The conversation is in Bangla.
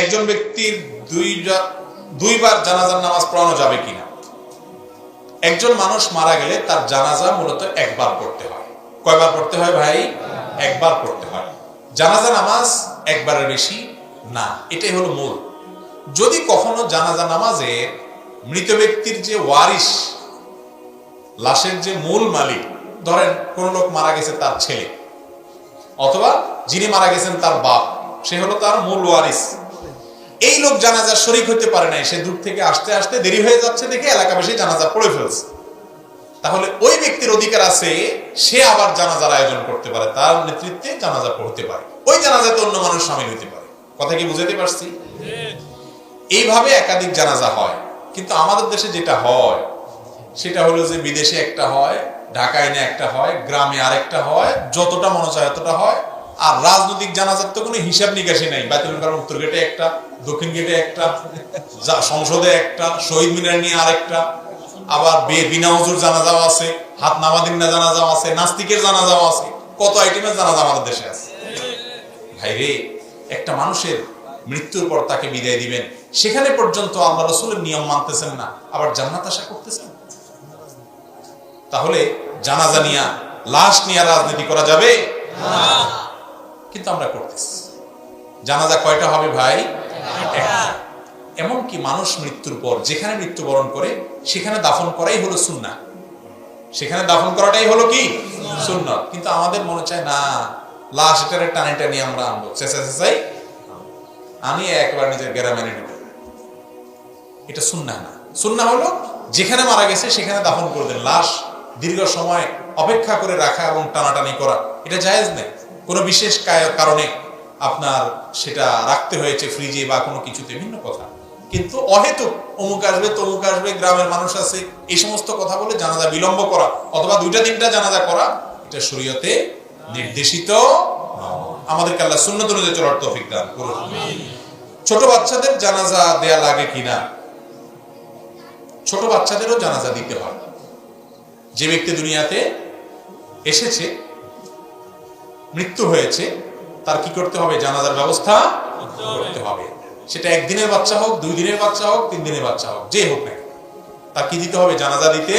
একজন ব্যক্তির দুই দুইবার জানাজার নামাজ পড়ানো যাবে কিনা? একজন মানুষ মারা গেলে তার জানাজা মূলত একবার পড়তে হয়। কয়বার পড়তে হয় ভাই? একবার পড়তে হয়। জানাজা নামাজ একবারের বেশি না, এটাই হলো মূল। যদি কখনো জানাজা নামাজে মৃত ব্যক্তির যে ওয়ারিশ, লাশের যে মূল মালিক, ধরেন কোন লোক মারা গেছে তার ছেলে, অথবা যিনি মারা গেছেন তার বাপ, সে হলো তার মূল ওয়ারিস এই লোক জানাজা শরিক হতে পারে নাই। সে দূর থেকে আসতে আসতে দেরি হয়ে যাচ্ছে দেখে এলাকাবাসী জানাজা পড়ে ফেলছে। তাহলে ওই ব্যক্তির অধিকার আছে, সে আবার জানাজার আয়োজন করতে পারে, তার নেতৃত্বে জানাজা পড়তে পারে। ওই জানাজাতে অন্য মানুষ সামিল হতে পারে। কথা কি বুঝাতে পারছি? এইভাবে একাধিক জানাজা হয়। কিন্তু আমাদের দেশে যেটা হয়, সেটা হলো যে বিদেশে একটা হয়, ঢাকায় না একটা হয়, গ্রামে আরেকটা হয়, যতটা মনে চায় ততটা হয়। আর রাজনৈতিক জানাজার তো কোনো হিসাব নিকাশই নাই। বাইতুল কারণ উত্তর গেটে একটা, দক্ষিণ গেটে একটা সংসদে একটা, শহীদ মিনার নিয়ে আরেকটা, আবার বে- বিনা হুজুর জানাজাও আছে, হাত নামাদিন না জানাজাও আছে, নাস্তিকের জানাজাও আছে, কত আইটেমের জানাজা আমাদের দেশে আছে। ভাই রে, একটা মানুষের মৃত্যুর পর তাকে বিদায় দিবেন, সেখানে পর্যন্ত আল্লাহ রসুলের নিয়ম মানতেছেন না, আবার জান্নাত আশা করতেছেন? তাহলে জানাজা নিয়া লাশ নিয়ে রাজনীতি করা যাবে? কিন্তু আমরা করতেছি। জানাজা কয়টা হবে ভাই? এমনকি মানুষ মৃত্যুর পর যেখানে মৃত্যুবরণ করে সেখানে দাফন করাই হলো সুন্না সেখানে দাফন করাটাই হলো কি? সুন্নত কিন্তু আমাদের মনে চায় না লাশ এটারে টানে টানি আমরা আনব। চেঁচা চেঁচাই আনি একবার নিজের গ্রামে এনে নেব। এটা সুন্না না। সুন্না হলো যেখানে মারা গেছে সেখানে দাফন করে দেন। লাশ দীর্ঘ সময় অপেক্ষা করে রাখা এবং টানাটানি করা। এটা জায়েজ নেই? কোনো বিশেষ কারণে আপনার সেটা রাখতে হয়েছে ফ্রিজে বা কোনো কিছুতে, ভিন্ন কথা। কিন্তু অহেতুক অমুক আসবে, তমুক আসবে, গ্রামের মানুষ আছে, এই সমস্ত কথা বলে জানাজা বিলম্ব করা অথবা দুইটা তিনটা জানাজা করা, এটা শরীয়তে নির্দেশিত আমাদেরকে আল্লাহ সুন্নত অনুযায়ী চলার তৌফিক দান ছোট বাচ্চাদের জানাজা দেয়া লাগে কিনা ছোট বাচ্চাদেরও জানাজা দিতে হয়। যে ব্যক্তি দুনিয়াতে এসেছে মৃত্যু হয়েছে, তার কি করতে হবে? জানাজার ব্যবস্থা করতে হবে। সেটা একদিনের বাচ্চা হোক, দুই দিনের বাচ্চা হোক, তিন দিনের বাচ্চা হোক, যে হোক না তার কি দিতে হবে? জানাজা দিতে